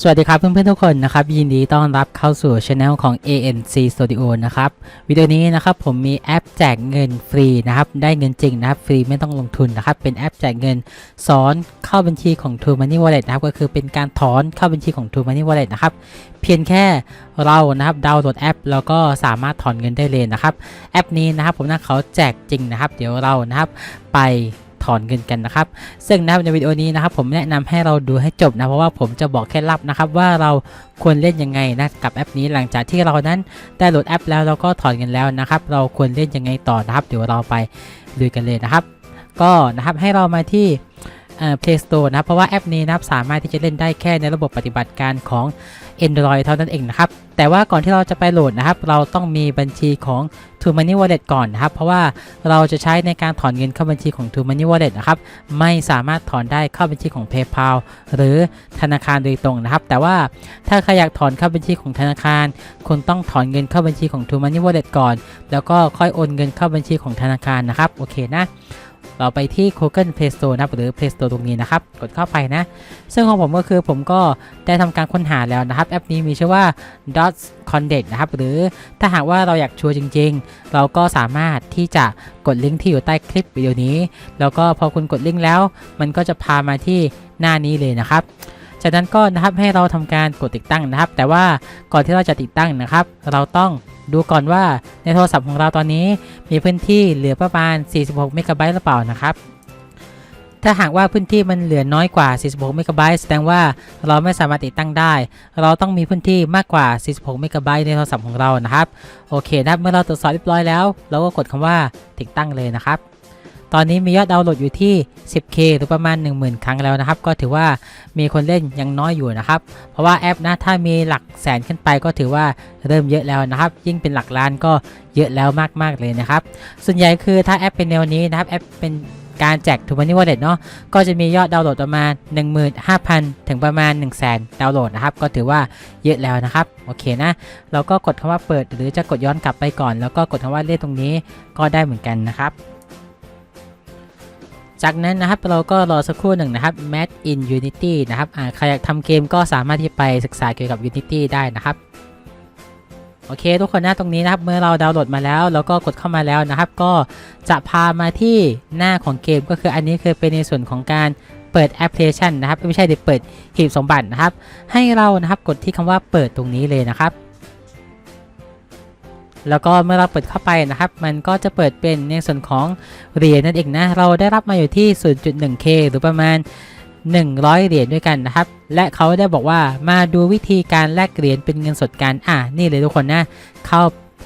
สวัสดีครับเพื่อนๆทุกคนนะครับ ยินดีต้อนรับเข้าสู่ช anel ของ ANC Studio นะครับ วิดีโอนี้นะครับผมมีแอปแจกเงินฟรีนะครับ ได้เงินจริงนะครับ ฟรีไม่ต้องลงทุนนะครับ เป็นแอปแจกเงินสอนเข้าบัญชีของ True Money Wallet นะครับ ก็คือเป็นการถอนเข้าบัญชีของ True Money Wallet นะครับ เพียงแค่เรานะครับดาวน์โหลดแอป แล้วก็สามารถถอนเงินได้เลยนะครับ แอปนี้นะครับผมนะเขาแจกจริงนะครับ เดี๋ยวเรานะครับไป ถอนเงินกันนะครับ ซึ่งนะครับในวิดีโอนี้นะครับ ผมแนะนำให้เราดูให้จบนะเพราะว่าผมจะบอกแค่ลับนะครับว่าเราควรเล่นยังไงนะกับแอปนี้หลังจากที่เรานั้นได้โหลดแอปแล้วเราก็ถอนเงินแล้วนะครับ เราควรเล่นยังไงต่อนะครับ เดี๋ยวเราไปดูกันเลยนะครับ ก็นะครับให้เรามาที่ Play Store นะครับ เพราะว่าแอปนี้นะครับสามารถที่จะเล่นได้แค่ในระบบปฏิบัติการของ Android เท่านั้นเองนะครับ แต่ว่าก่อนที่เราจะไปโหลดนะครับ เราต้องมีบัญชีของ True Money Wallet ก่อนนะครับ เพราะว่าเราจะใช้ในการถอนเงินเข้าบัญชีของ True Money Wallet นะครับ ไม่สามารถถอนได้เข้าบัญชีของ PayPal หรือธนาคารโดยตรงนะครับ แต่ว่าถ้าใครอยากถอนเข้าบัญชีของธนาคาร คุณต้องถอนเงินเข้าบัญชีของ True Money Wallet ก่อน แล้วก็ค่อยโอนเงินเข้าบัญชีของธนาคารนะครับ โอเคนะ เราไปที่ Google Play Store นะครับหรือ Play Store ตรงนี้นะครับ กดเข้าไปนะ ซึ่งของผมก็คือผมก็ได้ทำการค้นหาแล้วนะครับ แอปนี้มีชื่อว่า Dot c o n d e t นะครับ หรือถ้าหากว่าเราอยากชัวร์จริง ๆ เราก็สามารถที่จะกดลิงก์ที่อยู่ใต้คลิปวิดีโอนี้ แล้วก็พอคุณกดลิงก์แล้ว มันก็จะพามาที่หน้านี้เลยนะครับ จากนั้นก็นะครับให้เราทำการกดติดตั้งนะครับ แต่ว่าก่อนที่เราจะติดตั้งนะครับ เราต้องดูก่อนว่าในโทรศัพท์ของเราตอนนี้มีพื้นที่เหลือประมาณ 46 เมกะไบต์หรือเปล่านะครับถ้าหากว่าพื้นที่มันเหลือน้อยกว่า 46 เมกะไบต์แสดงว่าเราไม่สามารถติดตั้งได้ เราต้องมีพื้นที่มากกว่า 46 เมกะไบต์ในโทรศัพท์ของเรานะครับ โอเคนะครับ เมื่อเราตรวจสอบเรียบร้อยแล้ว เราก็กดคำว่าติดตั้งเลยนะครับ ตอนนี้มียอดดาวน์โหลดอยู่ที่ 10k หรือประมาณ 10,000 ครั้งแล้วนะครับ ก็ถือว่ามีคนเล่นยังน้อยอยู่นะครับ เพราะว่าแอปนะถ้ามีหลักแสนขึ้นไปก็ถือว่าเริ่มเยอะแล้วนะครับ ยิ่งเป็นหลักล้านก็เยอะแล้วมากๆเลยนะครับ ส่วนใหญ่คือถ้าแอปเป็นแนวนี้นะครับแอปเป็นการแจกทูมันนี่วอลเล็ตเนาะก็จะมียอดดาวน์โหลดประมาณ 15,000 ถึงประมาณ 1 0 0 0 0แดาวน์โหลดนะครับ ก็ถือว่าเยอะแล้วนะครับ โอเคนะ เราก็กดคำว่าเปิดหรือจะกดย้อนกลับไปก่อน แล้วก็กดคำว่าเล่นตรงนี้ก็ได้เหมือนกันนะครับ จากนั้นนะครับเราก็รอสักครู่หนึ่งนะครับ Mat in Unity นะครับใครอยากทำเกมก็สามารถที่ไปศึกษาเกี่ยวกับ Unity ได้นะครับโอเคทุกคนนะตรงนี้นะครับเมื่อเราดาวน์โหลดมาแล้ว แล้วก็กดเข้ามาแล้วนะครับ ก็จะพามาที่หน้าของเกมก็คืออันนี้คือเป็นในส่วนของการเปิดแอปพลิเคชันนะครับไม่ใช่เดเปิดหีบสมบัตินะครับ ให้เรานะครับกดที่คำว่าเปิดตรงนี้เลยนะครับ แล้วก็เมื่อเราเปิดเข้าไปนะครับ มันก็จะเปิดเป็นในส่วนของเหรียญนั่นเองนะ เราได้รับมาอยู่ที่ 0.1k หรือประมาณ 100 เหรียญด้วยกันนะครับ และเขาได้บอกว่ามาดูวิธีการแลกเหรียญเป็นเงินสดกันอะนี่เลยทุกคนนะ เข้า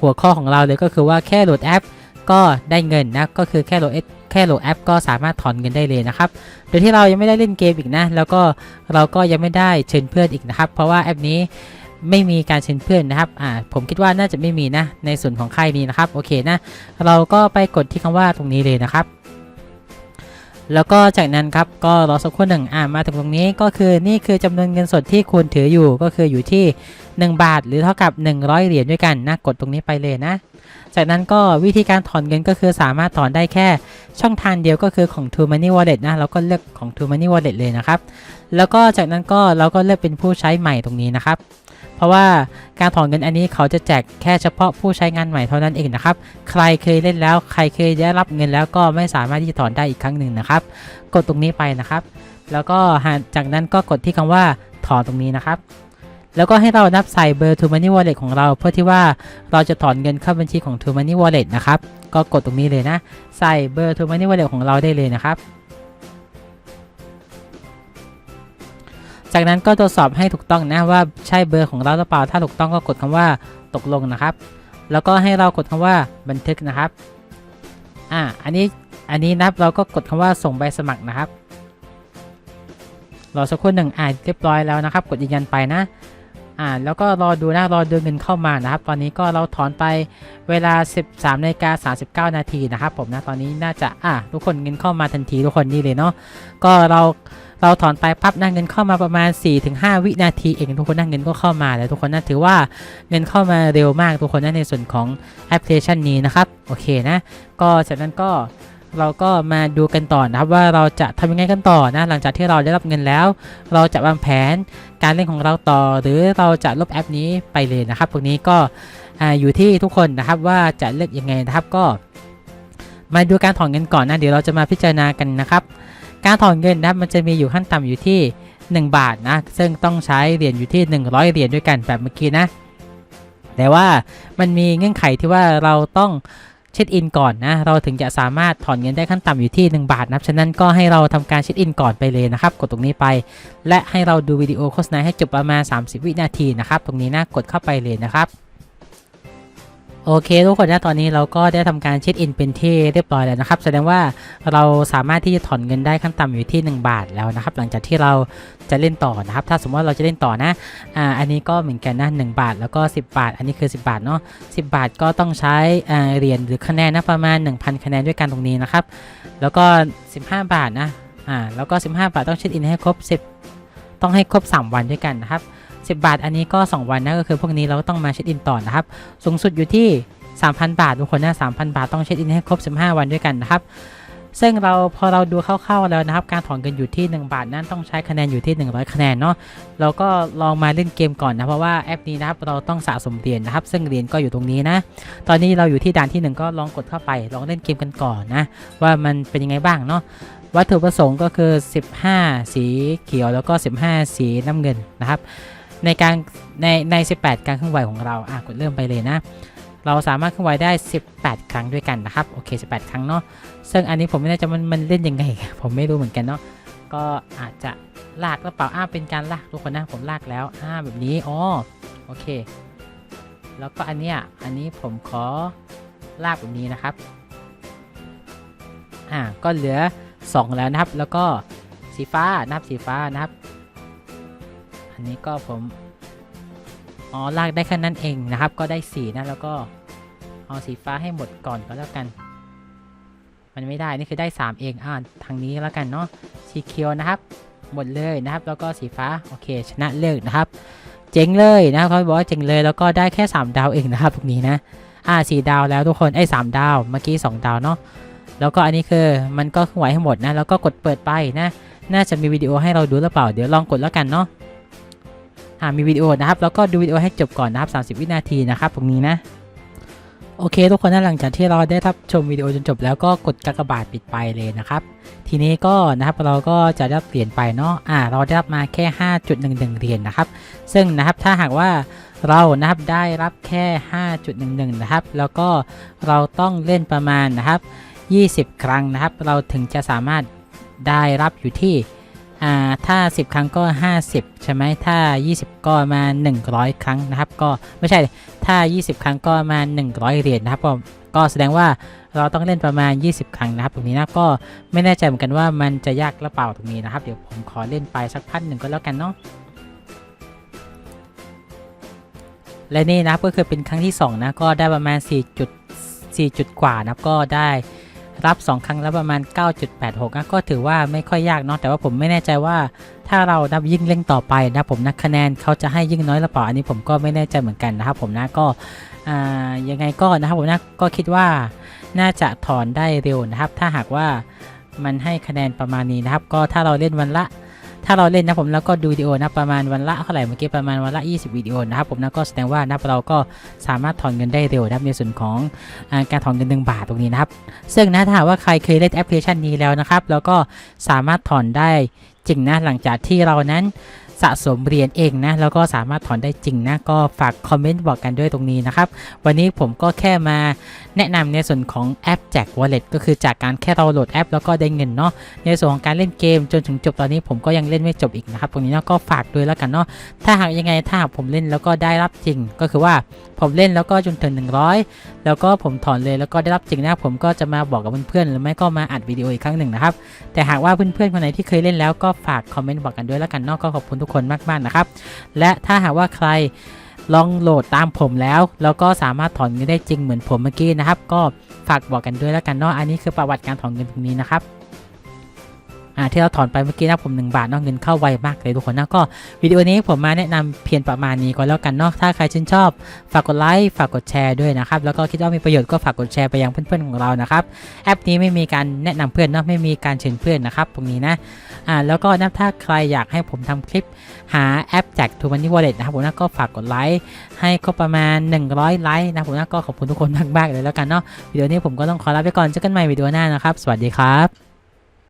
หัวข้อของเราเลยก็คือว่าแค่โหลดแอป ก็ได้เงินนะ ก็คือแค่โหลดแอปแค่โหลดแอปก็สามารถถอนเงินได้เลยนะครับ โดยที่เรายังไม่ได้เล่นเกมอีกนะ แล้วก็เราก็ยังไม่ได้เชิญเพื่อนอีกนะครับ เพราะว่าแอปนี้ ไม่มีการเชิญเพื่อนนะครับอ่าผมคิดว่าน่าจะไม่มีนะในส่วนของค่ายนี้นะครับโอเคนะเราก็ไปกดที่คำว่าตรงนี้เลยนะครับ แล้วก็จากนั้นครับก็รอสักครู่หนึ่งอ่ามาถึงตรงนี้ก็คือนี่คือจำนวนเงินสดที่คุณถืออยู่ก็คืออยู่ที่ 1 บาท หรือเท่ากับ 100 เหรียญด้วยกันนะกดตรงนี้ไปเลยนะจากนั้นก็วิธีการถอนเงินก็คือสามารถถอนได้แค่ช่องทางเดียวก็คือของ True Money Wallet นะเราก็เลือกของ True Money Wallet เลยนะครับ แล้วก็จากนั้นก็เราก็เลือกเป็นผู้ใช้ใหม่ตรงนี้นะครับ ราะว่าการถอนเงินอันนี้เขาจะแจกแค่เฉพาะผู้ใช้งานใหม่เท่านั้นเองนะครับ ใครเคยเล่นแล้วใครเคยได้รับเงินแล้วก็ไม่สามารถที่จะถอนได้อีกครั้งหนึ่งนะครับ กดตรงนี้ไปนะครับ แล้วก็จากนั้นก็กดที่คำว่าถอนตรงนี้นะครับ แล้วก็ให้เรานับใส่เบอร์ True Money Wallet ของเรา เพื่อที่ว่าเราจะถอนเงินเข้าบัญชีของ True Money Wallet นะครับ ก็กดตรงนี้เลยนะ ใส่เบอร์ True Money Wallet ของเราได้เลยนะครับ จากนั้นก็ตรวจสอบให้ถูกต้องนะว่าใช่เบอร์ของเราหรือเปล่า ถ้าถูกต้องก็กดคำว่าตกลงนะครับ แล้วก็ให้เรากดคำว่าบันทึกนะครับ อ่า อันนี้ อันนี้นะครับเราก็กดคำว่าส่งใบสมัครนะครับ รอสักครู่หนึ่งอ่าเรียบร้อยแล้วนะครับ กดยืนยันไปนะ อ่า แล้วก็รอดูนะรอดูเงินเข้ามานะครับ ตอนนี้ก็เราถอนไปเวลา 13นาฬิกา39 นาทีนะครับ ผมนะ ตอนนี้น่าจะ อะทุกคนเงินเข้ามาทันทีทุกคนนี่เลยเนาะ ก็เรา เราถอนไปปั๊บนะเงินเข้ามาประมาณ 4-5 วินาทีเองทุกคนนะเงินก็เข้ามาแล้วทุกคนนะถือว่าเงินเข้ามาเร็วมากทุกคนนะในส่วนของแอปพลิเคชันนี้นะครับโอเคนะก็จากนั้นก็เราก็มาดูกันต่อนะครับว่าเราจะทำยังไงกันต่อนะหลังจากที่เราได้รับเงินแล้ว เราจะวางแผนการเล่นของเราต่อ หรือเราจะลบแอปนี้ไปเลยนะครับตรงนี้ก็ออยู่ที่ทุกคนนะครับว่าจะเลือกยังไงนะครับก็ มาดูการถอนเงินก่อนนะเดี๋ยวเราจะมาพิจารณากันนะครับ การถอนเงินนะครับมันจะมีอยู่ขั้นต่ำอยู่ที่ 1 บาทนะซึ่งต้องใช้เหรียญอยู่ที่ 100เหรียญด้วยกันแบบเมื่อกี้นะแต่ว่ามันมีเงื่อนไขที่ว่าเราต้องเช็คอินก่อนนะ เราถึงจะสามารถถอนเงินได้ขั้นต่ำอยู่ที่ 1 บาทนะครับฉะนั้นก็ให้เราทำการเช็คอินก่อนไปเลยนะครับ กดตรงนี้ไป และให้เราดูวิดีโอโฆษณาให้จบประมาณ 30 วินาทีนะครับ ตรงนี้นะ กดเข้าไปเลยนะครับ โอเคทุกคนนะตอนนี้เราก็ได้ทำการเช็คอินเป็นที่เรียบร้อยแล้วนะครับ แสดงว่าเราสามารถที่จะถอนเงินได้ขั้นต่ำอยู่ที่ 1 บาทแล้วนะครับ หลังจากที่เราจะเล่นต่อนะครับ ถ้าสมมติว่าเราจะเล่นต่อนะอ่าอันนี้ก็เหมือนกันนะ1บาทแล้วก็ 10 บาท อันนี้คือ 10 บาทเนาะ10 บาทก็ต้องใช้อ่าเหรียญหรือคะแนนนะประมาณ 1,000 คะแนนด้วยกันตรงนี้นะครับ แล้วก็ 15 บาทนะอ่าแล้วก็ 15 บาทต้องเช็คอินให้ครบ 10 ต้องให้ครบ 3 วันด้วยกันนะครับ 10 บาท อันนี้ก็ 2 วันนะก็คือพวกนี้เราก็ต้องมาเช็คอินต่อนะครับ สูงสุดอยู่ที่ 3,000 บาททุกคนนะ3,000 บาทต้องเช็คอินให้ครบ 15 วันด้วยกันนะครับซึ่งเราพอเราดูคร่าวๆแล้วนะครับ การถอนเงินอยู่ที่ 1 บาทนั้นต้องใช้คะแนนอยู่ที่ 100 คะแนนเนาะเราก็ลองมาเล่นเกมก่อนนะเพราะว่าแอปนี้นะครับเราต้องสะสมเหรียญนะครับ ซึ่งเหรียญก็อยู่ตรงนี้นะ ตอนนี้เราอยู่ที่ด่านที่ 1 ก็ลองกดเข้าไป ลองเล่นเกมกันก่อนนะว่ามันเป็นยังไงบ้างเนาะวัตถุประสงค์ก็คือ 15 สีเขียวแล้วก็ 15 สีน้ำเงินนะครับ ในการในใน 18 การเคลื่อนไหวของเราอะกดเริ่มไปเลยนะ เราสามารถเคลื่อนไหวได้ 18 ครั้งด้วยกันนะครับโอเค 18 ครั้งเนาะซึ่งอันนี้ผมไม่แน่ใจมันมันเล่นยังไง ผมไม่รู้เหมือนกันเนาะก็อาจจะลากหรือเปล่าอ้าเป็นการลากทุกคนนะผมลากแล้วอ้าแบบนี้อ๋อโอเค แล้วก็อันเนี้ยอันนี้ผมขอลากแบบนี้นะครับอ่าก็เหลือ 2 แล้วนะครับ แล้วก็สีฟ้านับสีฟ้านะครับ นนี้ก็ผมอ๋อลากได้แค่นั้นเองนะครับ ก็ได้สีนะแล้วก็เอาสีฟ้าให้หมดก่อนก็แล้วกัน มันไม่ได้นี่คือได้ 3 เองอ่าทางนี้แล้วกันเนาะสีเขียวนะครับ หมดเลยนะครับ แล้วก็สีฟ้าโอเค ชนะเลิกนะครับ เจ๋งเลยนะครับเขาบอกว่าเจ๋งเลยแล้วก็ได้แค่ 3 ดาวเองนะครับตรงนี้นะอ่าสีดาวแล้วทุกคนไอ้สามดาวเมื่อกี้ 2 ดาวเนาะแล้วก็อันนี้คือมันก็ไหวให้หมดนะแล้วก็กดเปิดไปนะ น่าจะมีวิดีโอให้เราดูหรือเปล่าเดี๋ยวลองกดแล้วกันเนาะ อ่ามีวิดีโอนะครับแล้วก็ดูวิดีโอให้จบก่อนนะครับ30 วินาทีนะครับตรงนี้นะโอเค ทุกคนนะหลังจากที่เราได้รับชมวิดีโอจนจบแล้วก็กดกากบาทปิดไปเลยนะครับ ทีนี้ก็นะครับเราก็จะได้รับเหรียญไปเนาะอ่า เราได้รับมาแค่ 5.11เหรียญนะครับ ซึ่งนะครับถ้าหากว่าเรานะครับได้รับแค่ 5.11 นะครับ แล้วก็เราต้องเล่นประมาณนะครับ 20 ครั้งนะครับ เราถึงจะสามารถได้รับอยู่ที่ อ่าถ้า 10 ครั้งก็ 50 ใช่ไหมถ้า 20 ก็มา 100 ครั้งนะครับ ก็ไม่ใช่ถ้า 20 ครั้งก็มา 100 เหรียญนะครับก็ก็แสดงว่าเราต้องเล่นประมาณ 20 ครั้งนะครับ ตรงนี้นะก็ไม่แน่ใจเหมือนกันว่ามันจะยากหรือเปล่าตรงนี้นะครับ เดี๋ยวผมขอเล่นไปสักพักหนึ่งก็แล้วกันเนาะและนี่นะก็คือเป็นครั้งที่ 2 นะ ก็ได้ประมาณ 4 จุด 4 จุดกว่านะก็ได้ รับ 2 ครั้งแล้วประมาณ 9.86นะก็ถือว่าไม่ค่อยยากเนาะแต่ว่าผมไม่แน่ใจว่า ถ้าเรานับยิ่งเล่งต่อไปนะผมนะคะแนนเขาจะให้ยิ่งน้อยหรือเปล่าอันนี้ผมก็ไม่แน่ใจเหมือนกันนะครับผมนะก็ยังไงก็นะครับผมนะก็คิดว่าน่าจะถอนได้เร็วนะครับ ถ้าหากว่ามันให้คะแนนประมาณนี้นะครับ ก็ถ้าเราเล่นวันละ ถ้าเราเล่นนะผมแล้วก็ดูวิดีโอนะประมาณวันละเท่าไหร่เมื่อกี้ประมาณวันละ 20 วิดีโอนะครับผมนะก็แสดงว่านะเราก็สามารถถอนเงินได้เร็วนะในส่วนของอการถอนเงินหนึ่งบาทตรงนี้นะครับ ซึ่งนะถ้าว่าใครเคยเล่นแอปพลิเคชันนี้แล้วนะครับ แล้วก็สามารถถอนได้จริงนะหลังจากที่เรานั้น สะสมเหรียญเองนะแล้วก็สามารถถอนได้จริงนะก็ฝากคอมเมนต์บอกกันด้วยตรงนี้นะครับ วันนี้ผมก็แค่มาแนะนำในส่วนของแอปแจก Wallet ก็คือจากการแค่เราโหลดแอป แล้วก็ได้เงินเนาะในส่วนของการเล่นเกมจนถึงจบตอนนี้ผมก็ยังเล่นไม่จบอีกนะครับ ตรงนี้เนาะก็ฝากด้วยแล้วกันเนาะถ้าหากยังไงถ้าหากผมเล่นแล้วก็ได้รับจริงก็คือว่าผมเล่นแล้วก็จนถึง 100 แล้วก็ผมถอนเลยแล้วก็ได้รับจริงนะครับผมก็จะมาบอกกับเพื่อนๆหรือไม่ก็มาอัดวิดีโออีกครั้งหนึ่งนะครับแต่หากว่าเพื่อนๆคนไหนที่เคยเล่นแล้วก็ฝากคอมเมนต์บอกกันด้วยแล้วกันนอกก็ขอบคุณทุกคนมากๆนะครับและถ้าหากว่าใครลองโหลดตามผมแล้ว แล้วก็สามารถถอนเงินได้จริงเหมือนผมเมื่อกี้นะครับ ก็ฝากบอกกันด้วยแล้วกันเนาะอันนี้คือประวัติการถอนเงินตรงนี้นะครับ อ่าที่เราถอนไปเมื่อกี้นะผม1บาทเนาะเงินเข้าไวมากเลยทุกคนนะก็วิดีโอนี้ผมมาแนะนำเพียงประมาณนี้ก็แล้วกันเนาะถ้าใครชื่นชอบ ฝากกดไลค์ฝากกดแชร์ด้วยนะครับแล้วก็คิดว่ามีประโยชน์ก็ฝากกดแชร์ไปยังเพื่อนๆของเรานะครับแอปนี้ไม่มีการแนะนำเพื่อนเนาะไม่มีการเชิญเพื่อนนะครับตรงนี้นะอ่าแล้วก็นะถ้าใครอยากให้ผมทำคลิปหาแอปแจกทูมันนี่วอลเล็ตนะครับผมนะก็ฝากกดไลค์ให้ครบประมาณ 100 ไลค์นะผมนะก็ขอบคุณทุกคนมากๆเลยแล้วกันเนาะวิดีโอนี้ผมก็ต้องขอลาไปก่อนเจอกันใหม่วิดีโอหน้านะครับ สวัสดีครับ